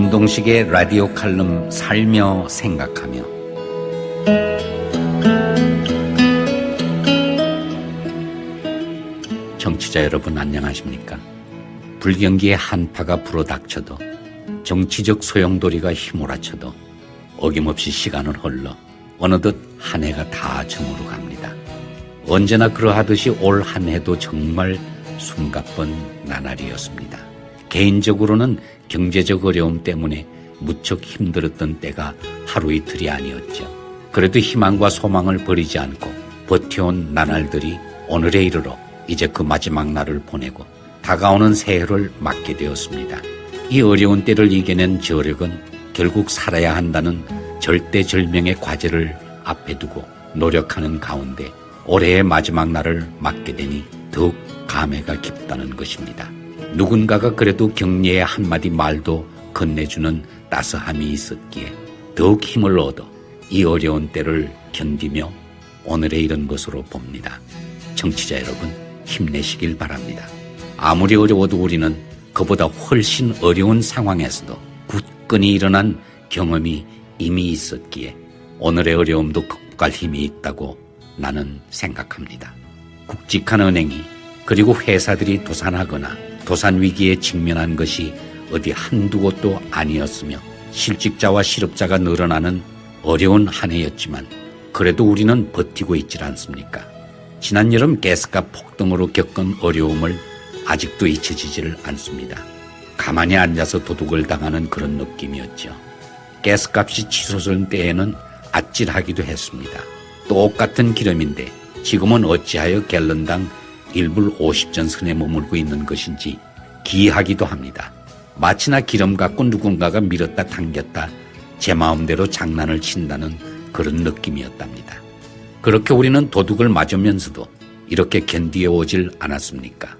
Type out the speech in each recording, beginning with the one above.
김동식의 라디오 칼럼 살며 생각하며 정치자 여러분 안녕하십니까? 불경기의 한파가 불어닥쳐도 정치적 소용돌이가 휘몰아쳐도 어김없이 시간을 흘러 어느덧 한 해가 다 저물어 갑니다. 언제나 그러하듯이 올 한 해도 정말 숨가쁜 나날이었습니다. 개인적으로는 경제적 어려움 때문에 무척 힘들었던 때가 하루 이틀이 아니었죠. 그래도 희망과 소망을 버리지 않고 버텨온 나날들이 오늘에 이르러 이제 그 마지막 날을 보내고 다가오는 새해를 맞게 되었습니다. 이 어려운 때를 이겨낸 저력은 결국 살아야 한다는 절대절명의 과제를 앞에 두고 노력하는 가운데 올해의 마지막 날을 맞게 되니 더욱 감회가 깊다는 것입니다. 누군가가 그래도 격려의 한마디 말도 건네주는 따스함이 있었기에 더욱 힘을 얻어 이 어려운 때를 견디며 오늘의 이런 것으로 봅니다. 정치자 여러분 힘내시길 바랍니다. 아무리 어려워도 우리는 그보다 훨씬 어려운 상황에서도 굳건히 일어난 경험이 이미 있었기에 오늘의 어려움도 극복할 힘이 있다고 나는 생각합니다. 굵직한 은행이 그리고 회사들이 도산하거나 도산 위기에 직면한 것이 어디 한두 곳도 아니었으며 실직자와 실업자가 늘어나는 어려운 한 해였지만 그래도 우리는 버티고 있질 않습니까? 지난 여름 가스값 폭등으로 겪은 어려움을 아직도 잊혀지지를 않습니다. 가만히 앉아서 도둑을 당하는 그런 느낌이었죠. 가스값이 치솟은 때에는 아찔하기도 했습니다. 똑같은 기름인데 지금은 어찌하여 갤런당 1불 50전 선에 머물고 있는 것인지 기이하기도 합니다. 마치나 기름 갖고 누군가가 밀었다 당겼다 제 마음대로 장난을 친다는 그런 느낌이었답니다. 그렇게 우리는 도둑을 맞으면서도 이렇게 견디어 오질 않았습니까?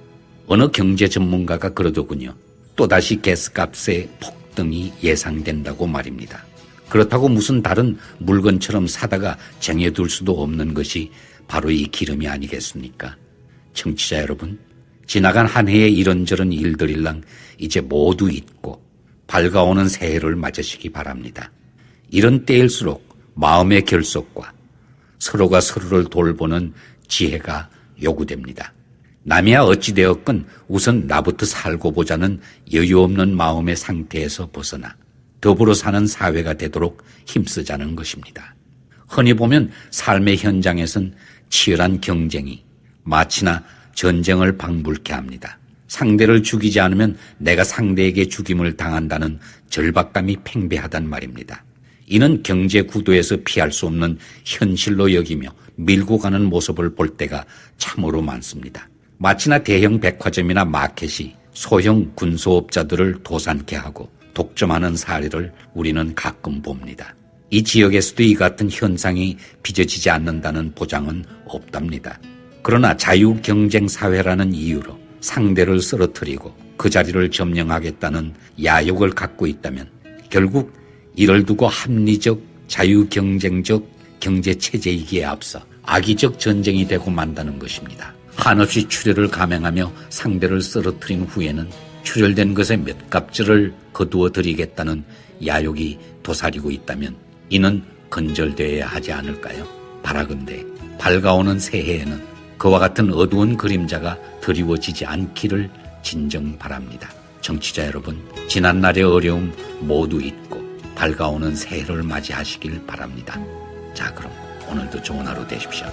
어느 경제 전문가가 그러더군요. 또다시 가스값의 폭등이 예상된다고 말입니다. 그렇다고 무슨 다른 물건처럼 사다가 쟁여둘 수도 없는 것이 바로 이 기름이 아니겠습니까? 청취자 여러분, 지나간 한 해의 이런저런 일들일랑 이제 모두 잊고 밝아오는 새해를 맞으시기 바랍니다. 이런 때일수록 마음의 결속과 서로가 서로를 돌보는 지혜가 요구됩니다. 남이야 어찌되었건 우선 나부터 살고 보자는 여유 없는 마음의 상태에서 벗어나 더불어 사는 사회가 되도록 힘쓰자는 것입니다. 흔히 보면 삶의 현장에선 치열한 경쟁이 마치나 전쟁을 방불케 합니다. 상대를 죽이지 않으면 내가 상대에게 죽임을 당한다는 절박감이 팽배하단 말입니다. 이는 경제 구도에서 피할 수 없는 현실로 여기며 밀고 가는 모습을 볼 때가 참으로 많습니다. 마치나 대형 백화점이나 마켓이 소형 군소업자들을 도산케 하고 독점하는 사례를 우리는 가끔 봅니다. 이 지역에서도 이 같은 현상이 빚어지지 않는다는 보장은 없답니다. 그러나 자유 경쟁 사회라는 이유로 상대를 쓰러뜨리고 그 자리를 점령하겠다는 야욕을 갖고 있다면 결국 이를 두고 합리적 자유 경쟁적 경제 체제이기에 앞서 악의적 전쟁이 되고 만다는 것입니다. 한없이 출혈을 감행하며 상대를 쓰러뜨린 후에는 출혈된 것에 몇 값절을 거두어 드리겠다는 야욕이 도사리고 있다면 이는 건절되어야 하지 않을까요? 바라건대 밝아오는 새해에는 그와 같은 어두운 그림자가 드리워지지 않기를 진정 바랍니다. 정치자 여러분, 지난 날의 어려움 모두 잊고 밝아오는 새해를 맞이하시길 바랍니다. 자, 그럼 오늘도 좋은 하루 되십시오.